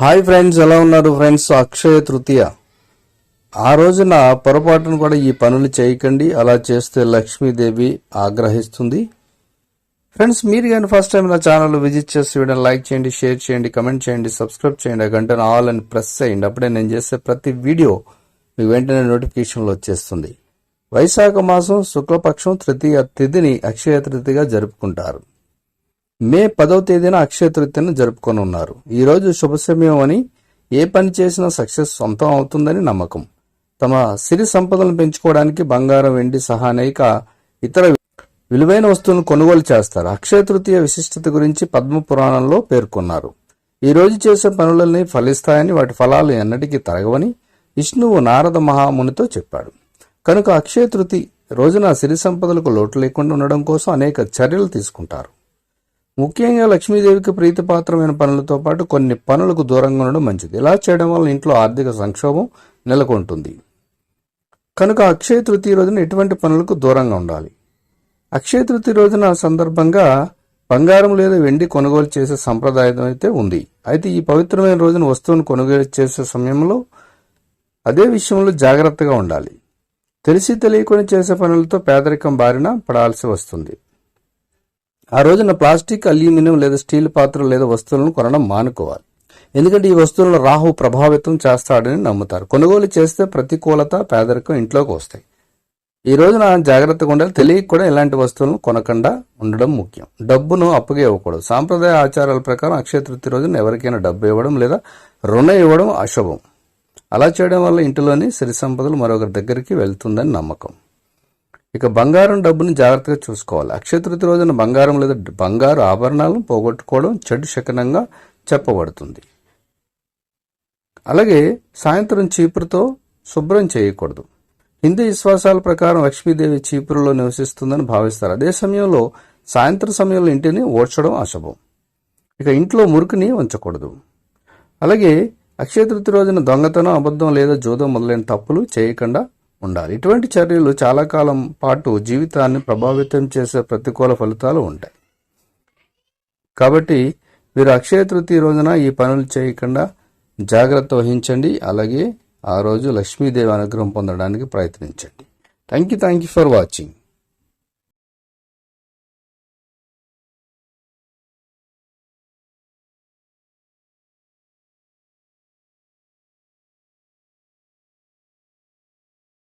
Hi friends ఎలా ఉన్నారు friends? Akshaya Tritiya. ఆ రోజున పొరపాటును కూడా ఈ పనులు చేయకండి. అలా చేస్తే లక్ష్మీదేవి ఆగ్రహిస్తుంది. ఫ్రెండ్స్ మీరు కానీ ఫస్ట్ టైం నా ఛానల్ విజిట్ చేసి వీడియో లైక్ చేయండి షేర్ చేయండి కమెంట్ చేయండి సబ్స్క్రైబ్ చేయండి ఆ గంటను ఆల్ అని ప్రెస్ చేయండి. అప్పుడే నేను చేసే ప్రతి వీడియో మీకు వెంటనే నోటిఫికేషన్లో వచ్చేస్తుంది. వైశాఖ మాసం శుక్లపక్షం తృతీయ తిథిని అక్షయ తృతీయగా జరుపుకుంటారు. మే పదవ తేదీన అక్షయ తృతీయను జరుపుకొని ఉన్నారు ఈరోజు రోజు శుభ సమయం అని ఏ పని చేసినా సక్సెస్ సొంతం అవుతుందని నమ్మకం. తమ సిరి సంపదలను పెంచుకోవడానికి బంగారం వెండి సహా అనేక ఇతర విలువైన వస్తువులను కొనుగోలు చేస్తారు. అక్షయ తృతీయ విశిష్టత గురించి పద్మ పురాణంలో పేర్కొన్నారు. ఈ రోజు చేసే పనులన్నీ ఫలిస్తాయని వాటి ఫలాలు ఎన్నటికీ తరగవని విష్ణువు నారద మహామునితో చెప్పాడు. కనుక అక్షయ తృతి రోజున సిరి సంపదలకు లోటు లేకుండా ఉండడం కోసం అనేక చర్యలు తీసుకుంటారు. ముఖ్యంగా లక్ష్మీదేవికి ప్రీతిపాత్రమైన పనులతో పాటు కొన్ని పనులకు దూరంగా ఉండడం మంచిది. ఇలా చేయడం వల్ల ఇంట్లో ఆర్థిక సంక్షోభం నెలకొంటుంది. కనుక అక్షయ తృతీయ రోజున ఎటువంటి పనులకు దూరంగా ఉండాలి? అక్షయ తృతీయ రోజున సందర్భంగా బంగారం లేదా వెండి కొనుగోలు చేసే సంప్రదాయం అయితే ఉంది. అయితే ఈ పవిత్రమైన రోజున వస్తువును కొనుగోలు చేసే సమయంలో అదే విషయంలో జాగ్రత్తగా ఉండాలి. తెలిసి తెలియకుండా చేసే పనులతో పేదరికం బారిన పడాల్సి వస్తుంది. ఆ రోజున ప్లాస్టిక్ అల్యూమినియం లేదా స్టీల్ పాత్రలు లేదా వస్తువులను కొనడం మానుకోవాలి. ఎందుకంటే ఈ వస్తువులను రాహు ప్రభావితం చేస్తాడని నమ్ముతారు. కొనుగోలు చేస్తే ప్రతికూలత పేదరికం ఇంట్లోకి వస్తాయి. ఈ రోజున జాగ్రత్తగా ఉండాలి. తెలియక కూడా ఇలాంటి వస్తువులను కొనకుండా ఉండడం ముఖ్యం. డబ్బును అప్పుగా ఇవ్వకూడదు. సాంప్రదాయ ఆచారాల ప్రకారం అక్షయ తృతీయ రోజున ఎవరికైనా డబ్బు ఇవ్వడం లేదా రుణం ఇవ్వడం అశుభం. అలా చేయడం వల్ల ఇంటిలోని సిరి సంపదలు మరొకరి దగ్గరికి వెళ్తుందని నమ్మకం. ఇక బంగారం డబ్బుని జాగ్రత్తగా చూసుకోవాలి. అక్షతృతి రోజున బంగారం లేదా బంగారు ఆభరణాలను పోగొట్టుకోవడం చెడు శకనంగా చెప్పబడుతుంది. అలాగే సాయంత్రం చీపురుతో శుభ్రం చేయకూడదు. హిందూ విశ్వాసాల ప్రకారం లక్ష్మీదేవి చీపురులో నివసిస్తుందని భావిస్తారు. అదే సమయంలో సాయంత్రం సమయంలో ఇంటిని ఓడ్చడం అశుభం. ఇక ఇంట్లో మురికిని ఉంచకూడదు అలాగే అక్షయ తృతీయ రోజున దొంగతనం అబద్ధం లేదా జూదం మొదలైన తప్పులు చేయకుండా ఉండాలి. ఇటువంటి చర్యలు చాలా కాలం పాటు జీవితాన్ని ప్రభావితం చేసే ప్రతికూల ఫలితాలు ఉంటాయి. కాబట్టి మీరు అక్షయ తృతీయ రోజున ఈ పనులు చేయకుండా జాగ్రత్త వహించండి. అలాగే ఆ రోజు లక్ష్మీదేవి అనుగ్రహం పొందడానికి ప్రయత్నించండి. Thank you thank you for watching